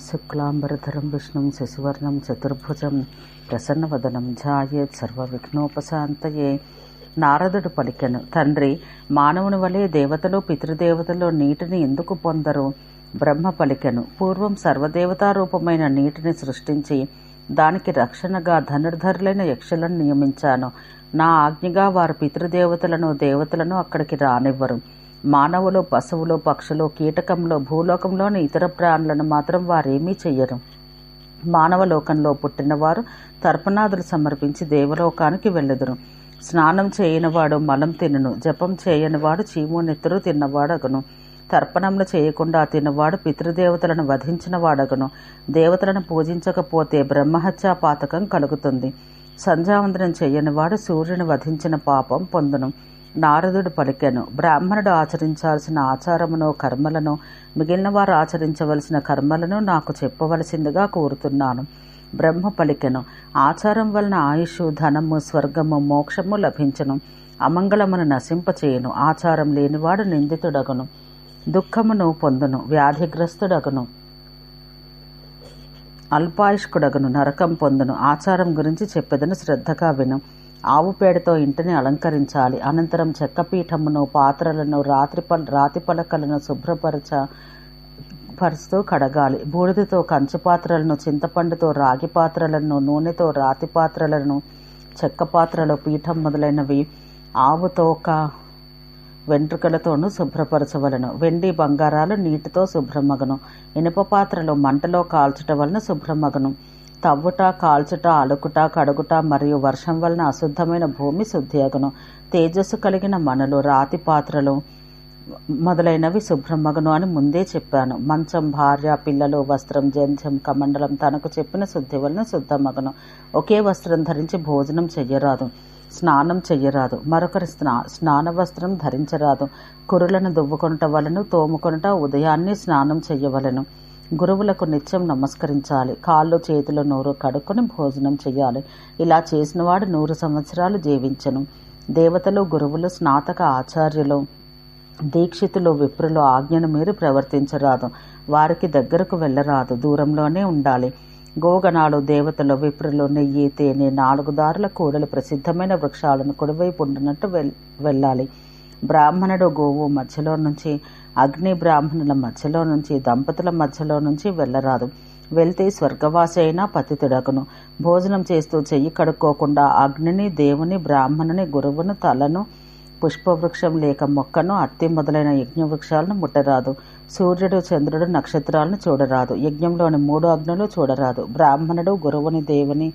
శుక్లాంబరధరం విష్ణుం శశివర్ణం చతుర్భుజం ప్రసన్నవదనం ఝాయేత్ సర్వవిఘ్నోపశాంతయే. నారదుడు పలికెను తండ్రి మానవుని వలె దేవతలు పితృదేవతలు నీటిని ఎందుకు పొందరు? బ్రహ్మ పలికెను పూర్వం సర్వదేవతారూపమైన నీటిని సృష్టించి దానికి రక్షణగా ధనుర్ధరులైన యక్షులను నియమించాను. నా ఆజ్ఞగా వారు పితృదేవతలను దేవతలను అక్కడికి రానివ్వరు. మానవులు పశువులు పక్షులు కీటకంలో భూలోకంలోని ఇతర ప్రాణులను మాత్రం వారేమీ చెయ్యరు. మానవ లోకంలో పుట్టినవారు తర్పణాదులు సమర్పించి దేవలోకానికి వెళ్ళెదరు. స్నానం చేయనివాడు మలం తినను జపం చేయనివాడు చీము నెత్తురు తిన్నవాడగను. తర్పణములు చేయకుండా తినవాడు పితృదేవతలను వధించిన వాడగను దేవతలను పూజించకపోతే బ్రహ్మహత్యా పాతకం కలుగుతుంది. సంధ్యావందనం చేయనివాడు సూర్యుని వధించిన పాపం పొందును. నారదుడు పలికెను. బ్రాహ్మణుడు ఆచరించాల్సిన ఆచారమును కర్మలను మిగిలిన వారు ఆచరించవలసిన కర్మలను నాకు చెప్పవలసిందిగా కోరుతున్నాను. బ్రహ్మ పలికెను. ఆచారం వలన ఆయుష్ ధనము స్వర్గము మోక్షము లభించను. అమంగళమును నశింపచేయను. ఆచారం లేనివాడు నిందితుడగును. దుఃఖమును పొందును. వ్యాధిగ్రస్తుడగును. అల్పాయుష్కుడగను. నరకం పొందును. ఆచారం గురించి చెప్పేదను శ్రద్ధగా విను. ఆవు పేడతో ఇంటిని అలంకరించాలి. అనంతరం చెక్కపీఠమును పాత్రలను రాత్రి పల్ రాతి పలకలను శుభ్రపరచ పరుస్తూ కడగాలి. బూడిదతో కంచు పాత్రలను చింతపండుతో రాగి పాత్రలను నూనెతో రాతి పాత్రలను చెక్క పాత్రలు పీఠం మొదలైనవి ఆవు తోక వెంట్రుకలతోనూ శుభ్రపరచవలను. వెండి బంగారాలు నీటితో శుభ్రమగను. ఇనుప పాత్రలు మంటలో కాల్చటం వలన శుభ్రమగను. తవ్వుట కాల్చుట అలుకుట కడుగుట మరియు వర్షం వలన అశుద్ధమైన భూమి శుద్ధియగును. తేజస్సు కలిగిన మనులు రాతి పాత్రలు మొదలైనవి శుభ్రమగను అని ముందే చెప్పాను. మంచం భార్య పిల్లలు వస్త్రం జంధ్యం కమండలం తనకు చెప్పిన శుద్ధి వలన శుద్ధమగను. ఒకే వస్త్రం ధరించి భోజనం చెయ్యరాదు స్నానం చెయ్యరాదు. మరొకరి స్నా స్నాన వస్త్రం ధరించరాదు. కురులను దువ్వుకొనట వలను తోముకొనట ఉదయాన్నే స్నానం చెయ్యవలను. గురువులకు నిత్యం నమస్కరించాలి. కాళ్ళు చేతులు నోరు కడుక్కొని భోజనం చేయాలి ఇలా చేసినవాడు నూరు సంవత్సరాలు జీవించను. దేవతలు గురువులు స్నాతక ఆచార్యులు దీక్షితులు విప్రులు ఆజ్ఞను మీరు ప్రవర్తించరాదు. వారికి దగ్గరకు వెళ్ళరాదు. దూరంలోనే ఉండాలి. గోగణాలు దేవతలు విప్రులు నెయ్యి తేనె నాలుగు దారుల కూడలు ప్రసిద్ధమైన వృక్షాలను కుడివైపు ఉండినట్టు వెల్ వెళ్ళాలి. బ్రాహ్మణుడు గోవు మధ్యలో నుంచి అగ్ని బ్రాహ్మణుల మధ్యలో నుంచి దంపతుల మధ్యలో నుంచి వెళ్ళరాదు. వెళ్తే స్వర్గవాసి అయినా పతితుడకును భోజనం చేస్తూ చెయ్యి కడుక్కోకుండా అగ్నిని దేవుని బ్రాహ్మణుని గురువును తలను పుష్పవృక్షం లేక మొక్కను అత్తి మొదలైన యజ్ఞవృక్షాలను ముట్టరాదు. సూర్యుడు చంద్రుడు నక్షత్రాలను చూడరాదు. యజ్ఞంలోని మూడు అగ్నులు చూడరాదు. బ్రాహ్మణుడు గురువుని దేవుని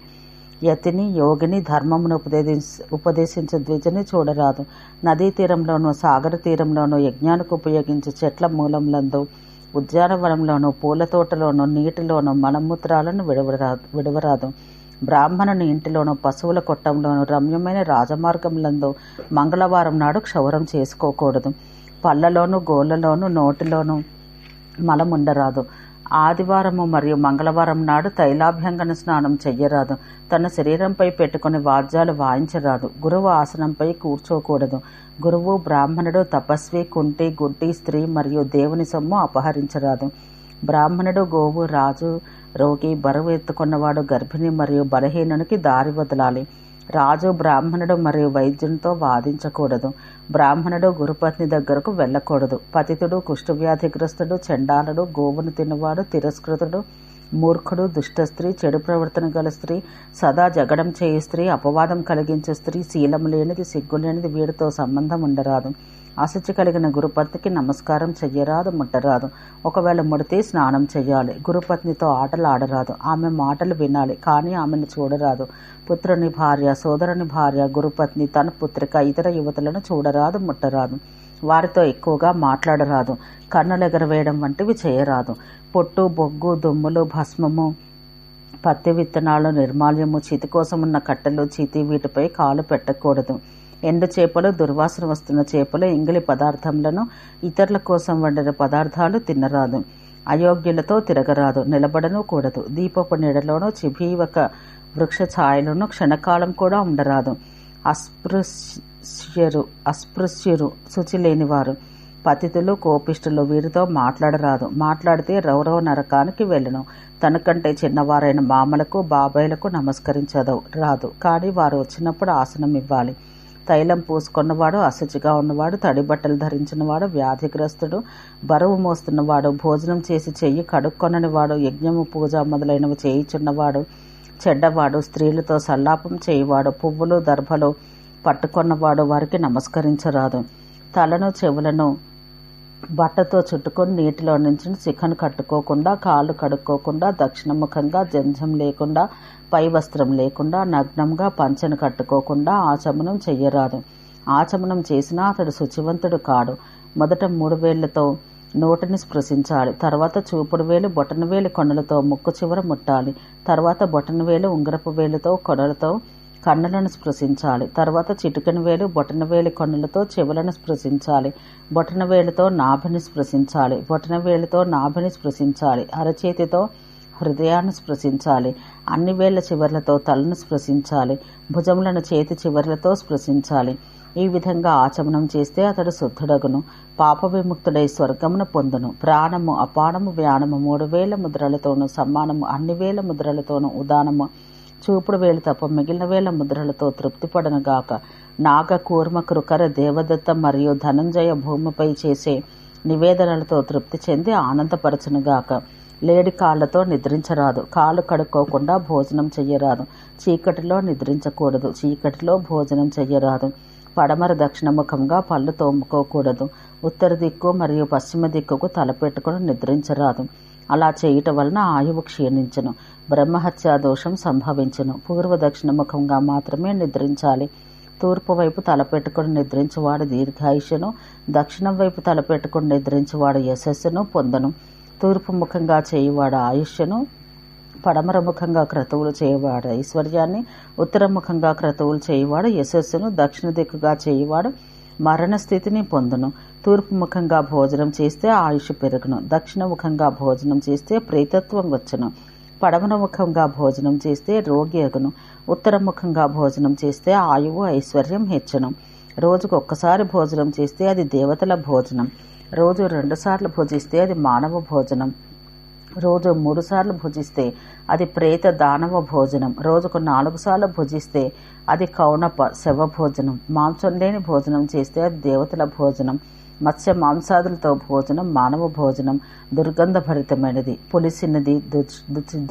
యతిని యోగిని ధర్మమును ఉపదేశ ఉపదేశించే ద్విజని చూడరాదు. నదీ తీరంలోనూ సాగర తీరంలోనూ యజ్ఞానికి ఉపయోగించే చెట్ల మూలంలందు ఉద్యానవనంలోనూ పూల తోటలోనూ నీటిలోనూ మలమూత్రాలను విడవరాదు విడవరాదు. బ్రాహ్మణుని ఇంటిలోనూ పశువుల కొట్టంలోనూ రమ్యమైన రాజమార్గంలందు మంగళవారం నాడు క్షౌరం చేసుకోకూడదు. పళ్ళలోనూ గోళ్ళలోనూ నోటిలోనూ మలముండరాదు. ఆదివారము మరియు మంగళవారం నాడు తైలాభ్యంగన స్నానం చెయ్యరాదు. తన శరీరంపై పెట్టుకుని వాద్యాలు వాయించరాదు. గురువు ఆసనంపై కూర్చోకూడదు. గురువు బ్రాహ్మణుడు తపస్వి కుంటి గుడ్డి స్త్రీ మరియు దేవుని సొమ్ము అపహరించరాదు. బ్రాహ్మణుడు గోవు రాజు రోగి బరువు ఎత్తుకున్నవాడు గర్భిణి మరియు బలహీనునికి దారి వదలాలి. రాజు బ్రాహ్మణుడు మరియు వైద్యునితో వాదించకూడదు. బ్రాహ్మణుడు గురుపత్ని దగ్గరకు వెళ్ళకూడదు. పతితుడు కుష్ఠవ్యాధిగ్రస్తుడు చండాలుడు గోవును తిన్నవాడు తిరస్కృతుడు మూర్ఖుడు దుష్ట స్త్రీ చెడు ప్రవర్తన గల స్త్రీ సదా జగడం చేయు స్త్రీ అపవాదం కలిగించే స్త్రీ శీలం లేనిది సిగ్గు లేనిది వీడితో సంబంధం ఉండరాదు. అశుచి కలిగిన గురుపత్నికి నమస్కారం చెయ్యరాదు ముట్టరాదు. ఒకవేళ ముడితే స్నానం చేయాలి గురుపత్నితో ఆటలు ఆడరాదు ఆమె మాటలు వినాలి కానీ ఆమెను చూడరాదు. పుత్రుని భార్య సోదరుని భార్య గురుపత్ని తన పుత్రిక ఇతర యువతులను చూడరాదు ముట్టరాదు. వారితో ఎక్కువగా మాట్లాడరాదు. కన్నులు ఎగరవేయడం వంటివి చేయరాదు. పొట్టు బొగ్గు దుమ్ములు భస్మము పత్తి విత్తనాలు నిర్మాల్యము చితి కోసం ఉన్న కట్టెలు చితి వీటిపై కాలు పెట్టకూడదు. ఎండు చేపలు దుర్వాసన వస్తున్న చేపలు ఇంగిలి పదార్థములను ఇతరుల కోసం వండిన పదార్థాలు తినరాదు. అయోగ్యులతో తిరగరాదు నిలబడను కూడదు. దీపపు నీడలోనూ చిభీవక వృక్ష ఛాయలను క్షణకాలం కూడా ఉండరాదు. అస్పృశ్యరు అస్పృశ్యురు శుచి లేనివారు పతితులు కోపిష్టులు వీరితో మాట్లాడరాదు. మాట్లాడితే రౌరవ నరకానికి వెళ్ళను. తనకంటే చిన్నవారైన మామలకు బాబాయిలకు నమస్కరించదు రాదు. కానీ వారు వచ్చినప్పుడు ఆసనం ఇవ్వాలి తైలం పూసుకున్నవాడు అశుచిగా ఉన్నవాడు తడి బట్టలు ధరించినవాడు వ్యాధిగ్రస్తుడు బరువు మోస్తున్నవాడు భోజనం చేసి చెయ్యి కడుక్కొననివాడు యజ్ఞము పూజ మొదలైనవి చేయిచున్నవాడు చెడ్డవాడు స్త్రీలతో సల్లాపం చేయువాడు పువ్వులు దర్భలు పట్టుకున్నవాడు వారికి నమస్కరించరాదు. తలను చెవులను బట్టతో చుట్టుకొని నీటిలో నుంచి చికెన్ కట్టుకోకుండా కాళ్ళు కడుక్కోకుండా దక్షిణముఖంగా జంజం లేకుండా పై వస్త్రం లేకుండా నగ్నంగా పంచను కట్టుకోకుండా ఆచమనం చెయ్యరాదు. ఆచమనం చేసినా అతడు శుచివంతుడు కాడు. మొదట మూడు వేళ్ళతో నోటిని స్పృశించాలి. తర్వాత చూపుడు వేలు బొటన వేలు కొనలతో ముక్కు చివర ముట్టాలి. తర్వాత బొటన వేలు ఉంగరపు వేలుతో కొనలతో కన్నులను స్పృశించాలి. తర్వాత చిటికెన వేలు బొటన వేలి కొన్నులతో చెవులను స్పృశించాలి. బొటన వేలుతో నాభిని స్పృశించాలి. బొటన వేలుతో నాభిని స్పృశించాలి. అరచేతితో హృదయాన్ని స్పృశించాలి. అన్ని వేళ్ళ చివర్లతో తలను స్పృశించాలి. భుజములను చేతి చివర్లతో స్పృశించాలి. ఈ విధంగా ఆచమనం చేస్తే అతడు శుద్ధుడగును. పాప విముక్తుడై స్వర్గమును పొందును. ప్రాణము అపానము వ్యానము మూడు వేల ముద్రలతోనూ సమ్మానము అన్ని వేల ముద్రలతోనూ ఉదానము చూపుడు వేలు తప్ప మిగిలిన వేల ముద్రలతో తృప్తిపడనుగాక నాగ కూర్మ కృకర దేవదత్త మరియు ధనంజయ భూమిపై చేసే నివేదనలతో తృప్తి చెంది ఆనందపరచునుగాక లేడి కాళ్ళతో నిద్రించరాదు. కాళ్ళు కడుక్కోకుండా భోజనం చెయ్యరాదు. చీకటిలో నిద్రించకూడదు. చీకటిలో భోజనం చెయ్యరాదు. పడమర దక్షిణముఖంగా పళ్ళు తోముకోకూడదు. ఉత్తర దిక్కు మరియు పశ్చిమ దిక్కుకు తలపెట్టుకుని నిద్రించరాదు. అలా చేయటం వలన ఆయువు క్షీణించను. బ్రహ్మహత్యా దోషం సంభవించును. పూర్వ దక్షిణముఖంగా మాత్రమే నిద్రించాలి. తూర్పు వైపు తలపెట్టుకుని నిద్రించువాడు దీర్ఘాయుషును దక్షిణం వైపు తలపెట్టుకుని నిద్రించువాడు యశస్సును పొందను. తూర్పు ముఖంగా చేయువాడు ఆయుష్యను. పడమర ముఖంగా క్రతువులు చేయవాడు ఐశ్వర్యాన్ని. ఉత్తర ముఖంగా క్రతువులు చేయువాడు యశస్సును. దక్షిణ దిక్కుగా చేయువాడు మరణ స్థితిని పొందును. తూర్పు ముఖంగా భోజనం చేస్తే ఆయుష్ పెరుగును. దక్షిణ ముఖంగా భోజనం చేస్తే ప్రేతత్వం వచ్చును. పడమర ముఖంగా భోజనం చేస్తే రోగి అగును. ఉత్తరముఖంగా భోజనం చేస్తే ఆయువు ఐశ్వర్యం హెచ్చనం. రోజుకు ఒక్కసారి భోజనం చేస్తే అది దేవతల భోజనం. రోజు రెండుసార్లు భుజిస్తే అది మానవ భోజనం. రోజు మూడు సార్లు భుజిస్తే అది ప్రేత దానవ భోజనం. రోజుకు నాలుగు సార్లు భుజిస్తే అది కౌనప శవ భోజనం. మాంసం లేని భోజనం చేస్తే అది దేవతల భోజనం. మత్స్య మాంసాదులతో భోజనం మానవ భోజనం దుర్గంధభరితమైనది. పులిసినది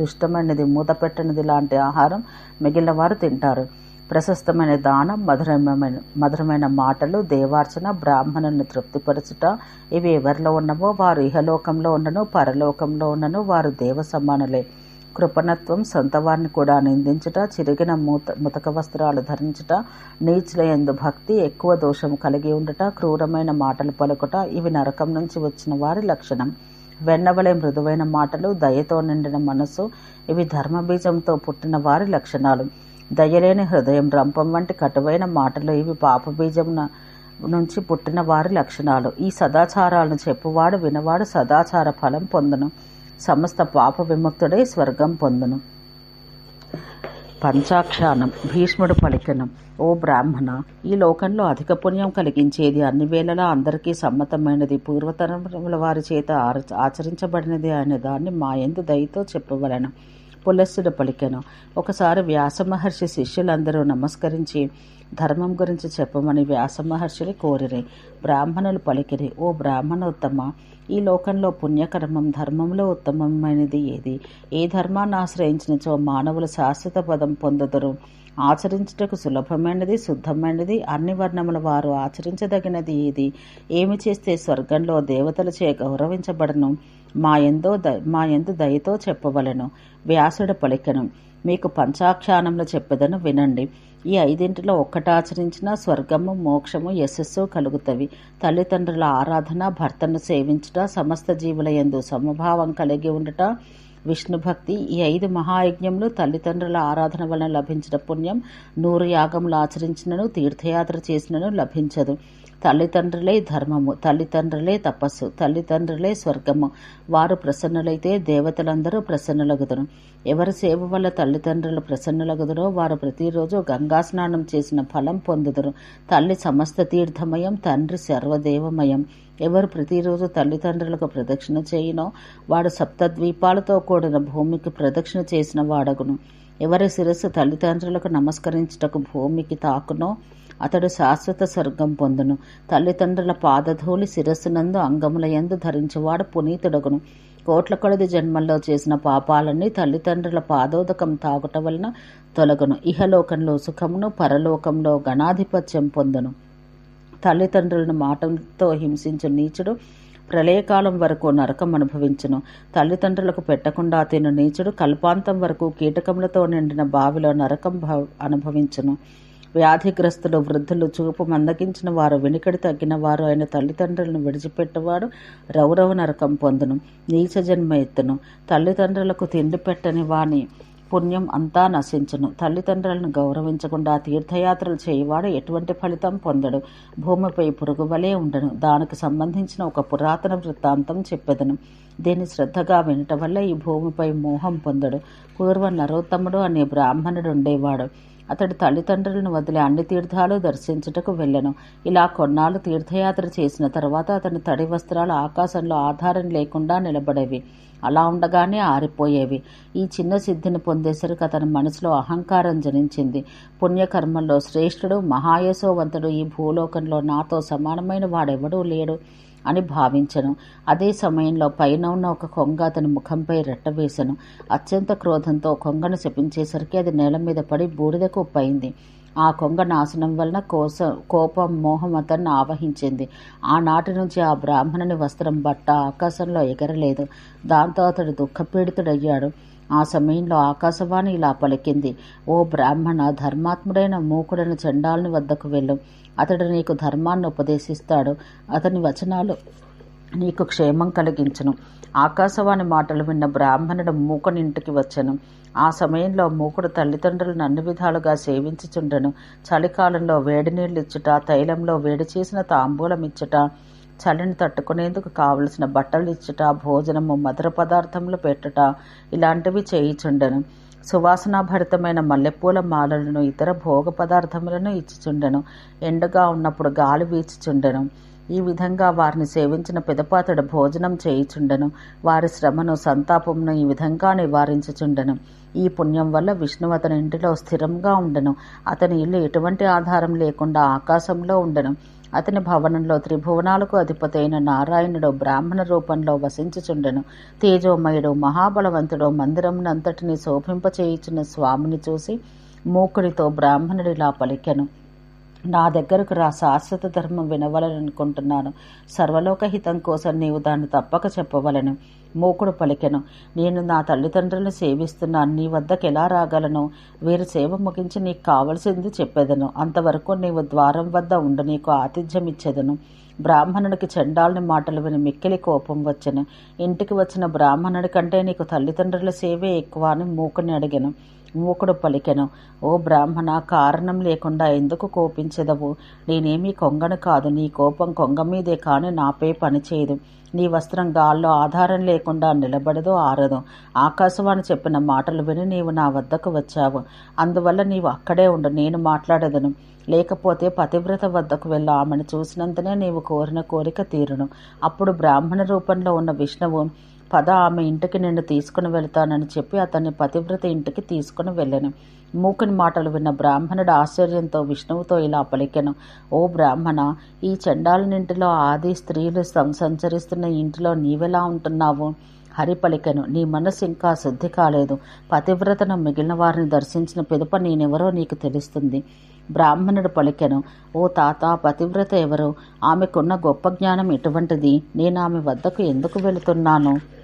దుష్టమైనది మూతపెట్టనిది లాంటి ఆహారం మిగిలిన వారు తింటారు. ప్రశస్తమైన దానం మధురమైన మధురమైన మాటలు దేవార్చన బ్రాహ్మణుని తృప్తిపరచుట ఇవి ఎవరిలో ఉన్నవో వారు ఇహలోకంలో ఉండను పరలోకంలో ఉండను వారు దేవ సమానులే కృపణత్వం సొంతవారిని కూడా నిందించుట చిరిగిన మూత ముతక వస్త్రాలు ధరించుట నీచుల ఎందు భక్తి ఎక్కువ దోషం కలిగి ఉండుట క్రూరమైన మాటలు పలుకుట ఇవి నరకం నుంచి వచ్చిన వారి లక్షణం. వెన్నవలే మృదువైన మాటలు దయతో నిండిన మనస్సు ఇవి ధర్మబీజంతో పుట్టిన వారి లక్షణాలు. దయలేని హృదయం రంపం వంటి కటువైన మాటలు ఇవి పాపబీజం నుంచి పుట్టిన వారి లక్షణాలు. ఈ సదాచారాలను చెప్పువాడు వినవాడు సదాచార ఫలం పొందను. సమస్త పాప విముక్తుడై స్వర్గం పొందును. పంచాక్షానం భీష్ముడు పలికనం. ఓ బ్రాహ్మణ ఈ లోకంలో అధిక పుణ్యం కలిగించేది అన్ని వేళలా అందరికీ సమ్మతమైనది. పూర్వతరముల వారి చేత ఆచరించబడినది అనే దాన్ని మా ఎందు దయతో చెప్పవలను. పులస్సుడు పలికెను. ఒకసారి వ్యాసమహర్షి శిష్యులందరూ నమస్కరించి ధర్మం గురించి చెప్పమని వ్యాసమహర్షిని కోరిరి. బ్రాహ్మణులు పలికిరి. ఓ బ్రాహ్మణోత్తమ ఈ లోకంలో పుణ్యకర్మం ధర్మంలో ఉత్తమమైనది ఏది? ఏ ధర్మాన్ని ఆశ్రయించినచో మానవులు శాశ్వత పదం పొందుదురు. ఆచరించుటకు సులభమైనది శుద్ధమైనది అన్ని వర్ణముల వారు ఆచరించదగినది ఏది? ఏమి చేస్తే స్వర్గంలో దేవతలచే గౌరవించబడను? మా ఎందో ద మా ఎందు దయతో చెప్పవలను. వ్యాసుడు పలికను. మీకు పంచాఖ్యానంలో చెప్పదను వినండి. ఈ ఐదింటిలో ఒక్కట ఆచరించిన స్వర్గము మోక్షము యశస్సు కలుగుతవి. తల్లిదండ్రుల ఆరాధన భర్తను సేవించుట సమస్త జీవుల ఎందు సమభావం కలిగి ఉండట విష్ణు భక్తి ఈ ఐదు మహాయజ్ఞములు తల్లిదండ్రుల ఆరాధన వలన లభించిన పుణ్యం నూరు యాగములు ఆచరించినను తీర్థయాత్ర చేసినను లభించదు. తల్లిదండ్రులే ధర్మము తల్లిదండ్రులే తపస్సు తల్లిదండ్రులే స్వర్గము. వారు ప్రసన్నులైతే దేవతలందరూ ప్రసన్నులగుదురు. ఎవరి సేవ వల్ల తల్లిదండ్రులు ప్రసన్నులగుదురో వారు ప్రతిరోజు గంగా స్నానం చేసిన ఫలం పొందుదురు. తల్లి సమస్త తీర్థమయం తండ్రి సర్వదేవమయం. ఎవరు ప్రతిరోజు తల్లిదండ్రులకు ప్రదక్షిణ చేయునో వాడు సప్తద్వీపాలతో కూడిన భూమికి ప్రదక్షిణ చేసిన వాడగును. ఎవరి శిరస్సు తల్లిదండ్రులకు నమస్కరించుటకు భూమికి తాకునో అతడు శాశ్వత స్వర్గం పొందును. తల్లిదండ్రుల పాదధూళి శిరస్సునందు అంగముల యందు ధరించువాడు పునీతుడగును. కోట్ల కొలది జన్మల్లో చేసిన పాపాలన్నీ తల్లిదండ్రుల పాదోదకం తాగుట వలన తొలగును. ఇహలోకంలో సుఖమును పరలోకంలో గణాధిపత్యం పొందును. తల్లిదండ్రులను మాటలతో హింసించు నీచుడు ప్రళయకాలం వరకు నరకం అనుభవించును. తల్లిదండ్రులకు పెట్టకుండా తిను నీచుడు కల్పాంతం వరకు కీటకములతో నిండిన బావిలో నరకం అనుభవించును. వ్యాధిగ్రస్తులు వృద్ధులు చూపు మందగించిన వారు వెనుకడి తగ్గిన వారు అయిన తల్లిదండ్రులను విడిచిపెట్టేవాడు రౌరవ నరకం పొందును. నీచ జన్మ ఎత్తును. తల్లిదండ్రులకు తిండి పెట్టని వాని పుణ్యం అంతా నశించును. తల్లిదండ్రులను గౌరవించకుండా తీర్థయాత్రలు చేయవాడు ఎటువంటి ఫలితం పొందడు. భూమిపై పురుగు వలె ఉండను. దానికి సంబంధించిన ఒక పురాతన వృత్తాంతం చెప్పెదను. దీన్ని శ్రద్ధగా వినటం వల్ల ఈ భూమిపై మోహం పొందడు. పూర్వ నరోత్తముడు అనే బ్రాహ్మణుడు ఉండేవాడు. అతడు తల్లిదండ్రులను వదిలి అన్ని తీర్థాలు దర్శించుటకు వెళ్ళను. ఇలా కొన్నాళ్ళు తీర్థయాత్ర చేసిన తర్వాత అతని తడి వస్త్రాలు ఆకాశంలో ఆధారం లేకుండా నిలబడేవి. అలా ఉండగానే ఆరిపోయేవి. ఈ చిన్న సిద్ధిని పొందేసరికి అతని మనసులో అహంకారం జనించింది. పుణ్యకర్మల్లో శ్రేష్ఠుడు మహాయశోవంతుడు ఈ భూలోకంలో నాతో సమానమైన వాడెవడూ లేడు. అని భావించను. అదే సమయంలో పైన ఉన్న ఒక కొంగ అతని ముఖంపై రెట్టవేశను అత్యంత క్రోధంతో కొంగను శపించేసరికి అది నేల మీద పడి బూడిదకు ఉప్పయింది ఆ కొంగ నాశనం వలన కోస కోపం మోహం అతన్ని ఆవహించింది. ఆనాటి నుంచి ఆ బ్రాహ్మణుని వస్త్రం బట్ట ఆకాశంలో ఎగరలేదు. దాంతో అతడు దుఃఖపీడితుడయ్యాడు. ఆ సమయంలో ఆకాశవాణి ఇలా పలికింది. ఓ బ్రాహ్మణ ధర్మాత్ముడైన మూకుడైన చండాలని వద్దకు వెళ్ళు. అతడు నీకు ధర్మాన్ని ఉపదేశిస్తాడు. అతని వచనాలు నీకు క్షేమం కలిగించను. ఆకాశవాణి మాటలు విన్న బ్రాహ్మణుడు మూకనింటికి వచ్చాను. ఆ సమయంలో మూకుడు తల్లిదండ్రులను అన్ని విధాలుగా సేవించుచుండెను. చలికాలంలో వేడి నీళ్ళు ఇచ్చుట తైలంలో వేడి చేసిన తాంబూలం ఇచ్చుట చలిని తట్టుకునేందుకు కావలసిన బట్టలు ఇచ్చుట భోజనము మధుర పదార్థములు పెట్టుట ఇలాంటివి చేయిచుండెను. సువాసనాభరితమైన మల్లెపూల మాలలను ఇతర భోగ పదార్థములను ఇచ్చుచుండెను. ఎండగా ఉన్నప్పుడు గాలి వీచుచుండెను. ఈ విధంగా వారిని సేవించిన పెదపాతడు భోజనం చేయుచుండెను. వారి శ్రమను సంతాపమును ఈ విధంగా నివారించుచుండెను. ఈ పుణ్యం వల్ల విష్ణు అతని ఇంటిలో స్థిరంగా ఉండెను. అతని ఇల్లు ఎటువంటి ఆధారం లేకుండా ఆకాశంలో ఉండెను. అతని భవనంలో త్రిభువనాలకు అధిపతైన నారాయణుడు బ్రాహ్మణ రూపంలో వసించుచుండెను. తేజోమయుడు మహాబలవంతుడు మందిరమునంతటిని శోభింపచేయుచున్న స్వామిని చూసి మూకుడితో బ్రాహ్మణుడిలా పలికెను. నా దగ్గరకు రా శాశ్వత ధర్మం వినవలననుకుంటున్నాను. సర్వలోకహితం కోసం నీవు దాన్ని తప్పక చెప్పవలను. మూకుడు పలికెను. నేను నా తల్లిదండ్రులను సేవిస్తున్నాను. నీ వద్దకు ఎలా రాగలను? వీరి సేవ ముగించి నీకు కావలసింది చెప్పేదను. అంతవరకు నీవు ద్వారం వద్ద ఉండు నీకు ఆతిథ్యం ఇచ్చేదను. బ్రాహ్మణుడికి చండాలని మాటలు విని మిక్కిలి కోపం వచ్చను ఇంటికి వచ్చిన బ్రాహ్మణుడి కంటే నీకు తల్లిదండ్రుల సేవే ఎక్కువ అని మూకుని అడిగాను. మూకుడు పలికెను. ఓ బ్రాహ్మణ కారణం లేకుండా ఎందుకు కోపించదవు? నేనేమీ కొంగను కాదు. నీ కోపం కొంగ మీదే కాని నాపై పనిచేయదు నీ వస్త్రం గాల్లో ఆధారం లేకుండా నిలబడదు ఆరదు. ఆకాశవాణి చెప్పిన మాటలు విని నీవు నా వద్దకు వచ్చావు. అందువల్ల నీవు అక్కడే ఉండు. నేను మాట్లాడదను. లేకపోతే పతివ్రత వద్దకు వెళ్ళి. ఆమెను చూసినంతనే నీవు కోరిన కోరిక తీరును. అప్పుడు బ్రాహ్మణ రూపంలో ఉన్న విష్ణువు పద ఆమె ఇంటికి నిన్ను తీసుకుని వెళ్తానని చెప్పి అతన్ని పతివ్రత ఇంటికి తీసుకుని వెళ్ళాను. మూకుని మాటలు విన్న బ్రాహ్మణుడు ఆశ్చర్యంతో విష్ణువుతో ఇలా పలికెను. ఓ బ్రాహ్మణ ఈ చండాలనింటిలో ఆది స్త్రీలు సంచరిస్తున్న ఇంటిలో నీవెలా ఉంటున్నావు? హరి పలికెను. నీ మనసు ఇంకా శుద్ధి కాలేదు. పతివ్రతను మిగిలిన వారిని దర్శించిన పిదప నేనెవరో నీకు తెలుస్తుంది. బ్రాహ్మణుడు పలికెను. ఓ తాత పతివ్రత ఎవరు? ఆమెకున్న గొప్ప జ్ఞానం ఎటువంటిది? నేను ఆమె వద్దకు ఎందుకు వెళుతున్నాను?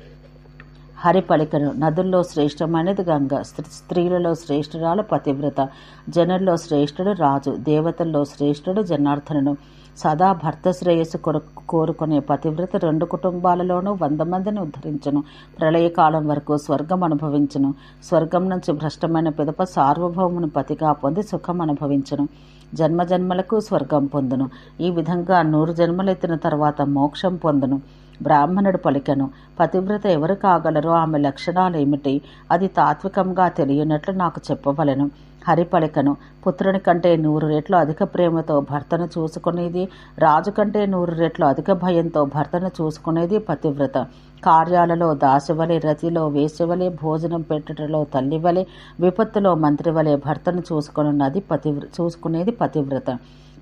హరి పలికను నదుల్లో శ్రేష్టమైనది గంగ స్త్రీలలో శ్రేష్ఠురాలు పతివ్రత జనుల్లో శ్రేష్ఠుడు రాజు దేవతల్లో శ్రేష్ఠుడు జనార్దనుడు. సదా భర్త శ్రేయస్సు కొరకు కోరుకునే పతివ్రత రెండు కుటుంబాలలోనూ వంద మందిని ఉద్ధరించను. ప్రళయకాలం వరకు స్వర్గం అనుభవించను. స్వర్గం నుంచి భ్రష్టమైన పిదప సార్వభౌముని పతిగా పొంది సుఖం అనుభవించను. జన్మ జన్మలకు స్వర్గం పొందును. ఈ విధంగా నూరు జన్మలెత్తిన తర్వాత మోక్షం పొందును. బ్రాహ్మణుడు పలికెను పతివ్రత ఎవరు కాగలరో ఆమె లక్షణాలు ఏమిటి అది తాత్వికంగా తెలియనట్లు నాకు చెప్పవలెను. హరి పలికను పుత్రుని కంటే నూరు రెట్లు అధిక ప్రేమతో భర్తను చూసుకునేది రాజు కంటే నూరు రెట్లు అధిక భయంతో భర్తను చూసుకునేది పతివ్రత. కార్యాలలో దాసివలే రతిలో వేసివలే భోజనం పెట్టుటలో తల్లివలే విపత్తులో మంత్రివలే భర్తను చూసుకున్నది పతివ్ర చూసుకునేది పతివ్రత.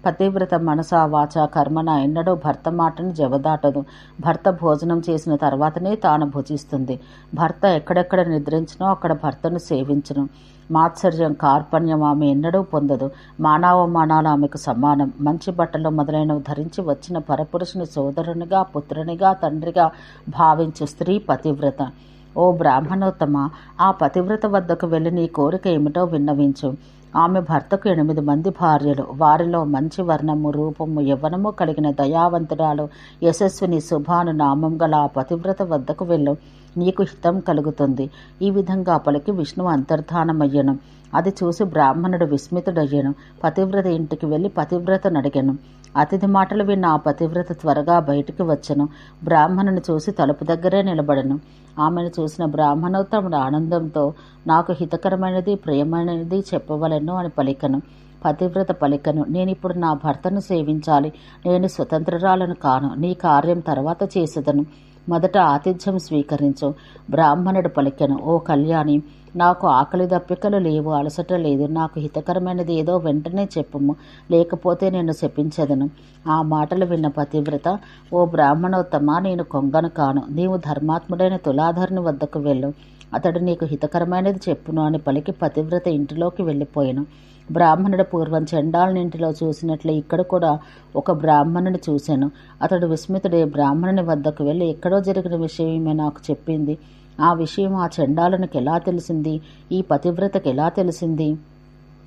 పతివ్రత మనస వాచ కర్మన ఎన్నడూ భర్త మాటను జవదాటదు. భర్త భోజనం చేసిన తర్వాతనే తాను భుజిస్తుంది. భర్త ఎక్కడెక్కడ నిద్రించినో అక్కడ భర్తను సేవించను. మాత్సర్యం కార్పణ్యం ఆమె ఎన్నడూ పొందదు. మానవమానాలు ఆమెకు సమానం. మంచి బట్టలు మొదలైనవి ధరించి వచ్చిన పరపురుషుని సోదరునిగా పుత్రునిగా తండ్రిగా భావించు స్త్రీ పతివ్రత. ఓ బ్రాహ్మణోత్తమ ఆ పతివ్రత వద్దకు వెళ్ళి నీ కోరిక ఏమిటో విన్నవించు. ఆమె భర్తకు ఎనిమిది మంది భార్యలు. వారిలో మంచి వర్ణము రూపము యవ్వనము కలిగిన దయావంతురాలు యశస్విని శుభాను నామం గల ఆ పతివ్రత వద్దకు వెళ్ళు. నీకు హితం కలుగుతుంది. ఈ విధంగా పలికి విష్ణువు అంతర్ధానమయ్యను. అది చూసి బ్రాహ్మణుడు విస్మితుడయ్యాను. పతివ్రత ఇంటికి వెళ్ళి పతివ్రతను అడిగాను. అతిథి మాటలు విన్న ఆ పతివ్రత త్వరగా బయటికి వచ్చను. బ్రాహ్మణుని చూసి తలుపు దగ్గరే నిలబడను. ఆమెను చూసిన బ్రాహ్మణోత్తముడు ఆనందంతో నాకు హితకరమైనది ప్రియమైనది చెప్పవలను అని పలికను. పతివ్రత పలికను. నేనిప్పుడు నా భర్తను సేవించాలి. నేను స్వతంత్రురాలను కాను. నీ కార్యం తర్వాత చేసేదను. మొదట ఆతిథ్యం స్వీకరించు. బ్రాహ్మణుడు పలికెను ఓ కళ్యాణి నాకు ఆకలి దప్పికలు లేవు అలసట లేదు. నాకు హితకరమైనది ఏదో వెంటనే చెప్పుము. లేకపోతే నేను శపించదను. ఆ మాటలు విన్న పతివ్రత ఓ బ్రాహ్మణోత్తమ నేను కొంగను కాను. నీవు ధర్మాత్ముడైన తులాధరుని వద్దకు వెళ్ళు. అతడు నీకు హితకరమైనది చెప్పును అని పలికి పతివ్రత ఇంటిలోకి వెళ్ళిపోయాను. బ్రాహ్మణుడు పూర్వం చెండాలనింటిలో చూసినట్లు ఇక్కడ కూడా ఒక బ్రాహ్మణుని చూశాను. అతడు విస్మితుడే బ్రాహ్మణుని వద్దకు వెళ్ళి ఎక్కడో జరిగిన విషయమే నాకు చెప్పింది. ఆ విషయం ఆ చెండాలనికి ఎలా తెలిసింది? ఈ పతివ్రతకు ఎలా తెలిసింది?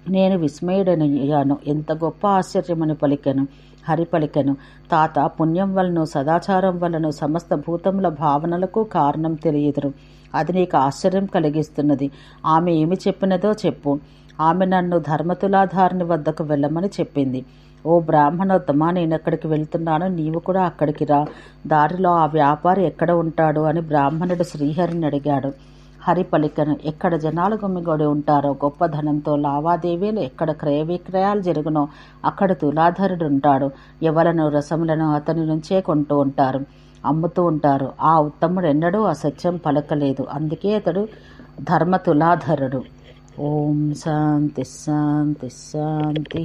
నేను విస్మయుడనయ్యాను. ఎంత గొప్ప ఆశ్చర్యమని పలికాను హరి పలికెను తాత పుణ్యం వలను సదాచారం వలను సమస్త భూతముల భావనలకు కారణం తెలియదురు. అది నీకు ఆశ్చర్యం కలిగిస్తున్నది. ఆమె ఏమి చెప్పినదో చెప్పు. ఆమె నన్ను ధర్మతులాధారిని వద్దకు వెళ్ళమని చెప్పింది. ఓ బ్రాహ్మణోత్తమ నేను ఎక్కడికి వెళ్తున్నానో నీవు కూడా అక్కడికి రా. దారిలో ఆ వ్యాపారి ఎక్కడ ఉంటాడు అని బ్రాహ్మణుడు శ్రీహరిని అడిగాడు. హరి పలికను ఎక్కడ జనాలు గుమ్మిగొడి ఉంటారో గొప్ప ధనంతో లావాదేవీలు ఎక్కడ క్రయ విక్రయాలు జరుగునో అక్కడ తులాధరుడు ఉంటాడు. ఎవలను రసములను అతని నుంచే కొంటూ ఉంటారు. అమ్ముతూ ఉంటారు. ఆ ఉత్తముడు ఎన్నడూ అసత్యం పలకలేదు. అందుకే అతడు ధర్మ తులాధరుడు ఓం శాంతి శాంతి శాంతి.